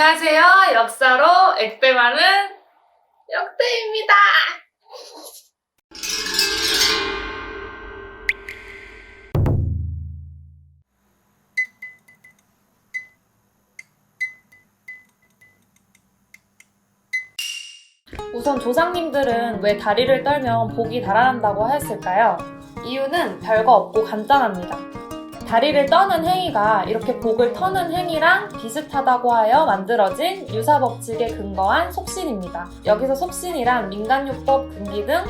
안녕하세요. 역사로 액배 많은 역대입니다. 우선 조상님들은 왜 다리를 떨면 복이 달아난다고 하였을까요? 이유는 별거 없고 간단합니다. 다리를 떠는 행위가 이렇게 복을 터는 행위랑 비슷하다고 하여 만들어진 유사법칙에 근거한 속신입니다. 여기서 속신이란 민간요법 금기 등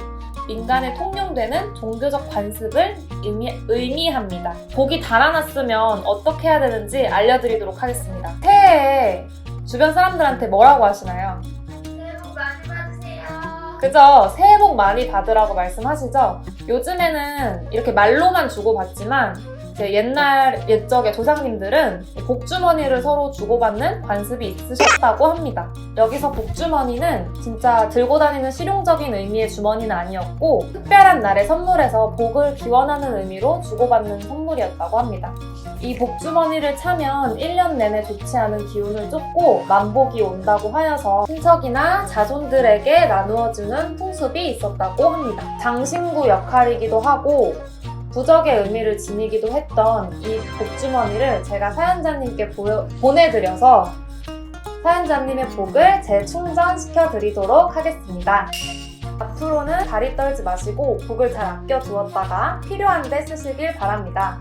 민간에 통용되는 종교적 관습을 의미, 합니다 복이 달아났으면 어떻게 해야 되는지 알려드리도록 하겠습니다. 새해에 주변 사람들한테 뭐라고 하시나요? 새해 복 많이 받으세요. 그죠? 새해 복 많이 받으라고 말씀하시죠? 요즘에는 이렇게 말로만 주고받지만 이제 옛날 옛적의 조상님들은 복주머니를 서로 주고받는 관습이 있으셨다고 합니다. 여기서 복주머니는 진짜 들고 다니는 실용적인 의미의 주머니는 아니었고 특별한 날에 선물해서 복을 기원하는 의미로 주고받는 선물이었다고 합니다. 이 복주머니를 차면 1년 내내 좋지 않은 기운을 쫓고 만복이 온다고 하여서 친척이나 자손들에게 나누어주는 풍습이 있었다고 합니다. 장신구 역할이기도 하고 부적의 의미를 지니기도 했던 이 복주머니를 제가 사연자님께 보여- 보내드려서 사연자님의 복을 재충전시켜 드리도록 하겠습니다. 앞으로는 다리 떨지 마시고 복을 잘 아껴 두었다가 필요한 데 쓰시길 바랍니다.